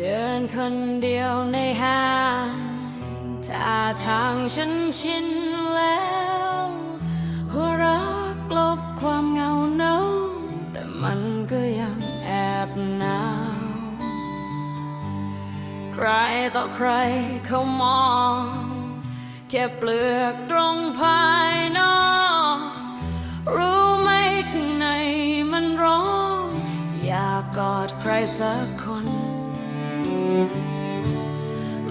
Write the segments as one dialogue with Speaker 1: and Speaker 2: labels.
Speaker 1: ดินคนเดียวในห้างท่าทางฉันชินแล้ว หัวรักกลบความเหงาเนาแต่มันก็ยังแอบหนาว ใครต่อใครเขามอง แค่เปลือกตรงภายนอก รู้ไหมข้างในมันร้อง อยากกอดใครสักคน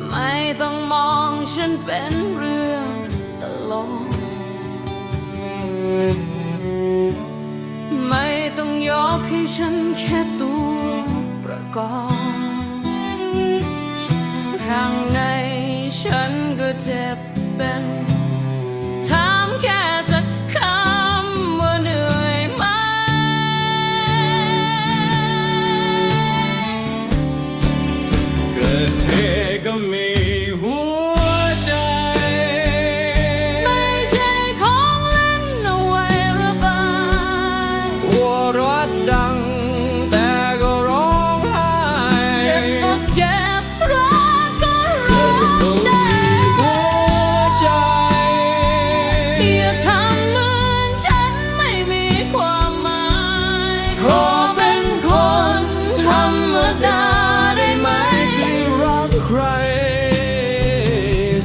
Speaker 1: ไม่ต้องมองฉันเป็นเรื่องตลกไม่ต้องยกให้ฉันแค่ตัวประกอบข้างในฉันก็เจ็บเป็น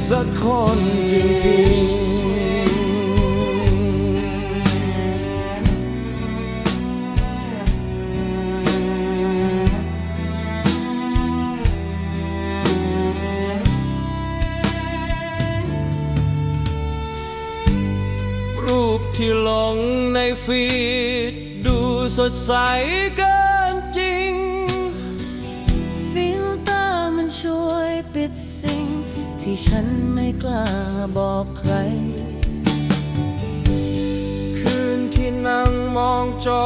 Speaker 1: สักคน
Speaker 2: จ
Speaker 1: ริ
Speaker 2: งๆ รูปที่ลงในฟีดดูสดใสเกินจริง
Speaker 1: ฟิลเตอร์มันช่วยปิดสิ่ง ที่ฉันไม่กล้าบอกใคร
Speaker 2: คืนที่นั่งมองจอ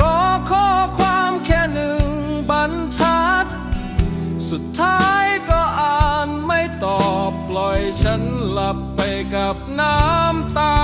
Speaker 2: รอข้อความแค่หนึ่งบรรทัด สุดท้ายก็อ่านไม่ตอบปล่อยฉันหลับไปกับน้ำตา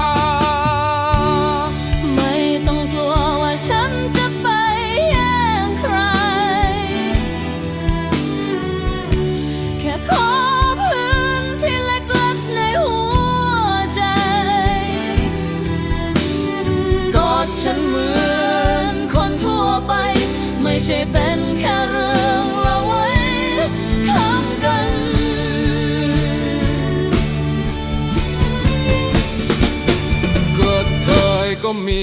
Speaker 1: ช่เป็นแค่เรื่องละไว้คำกัน
Speaker 2: เกิดเธอก็มี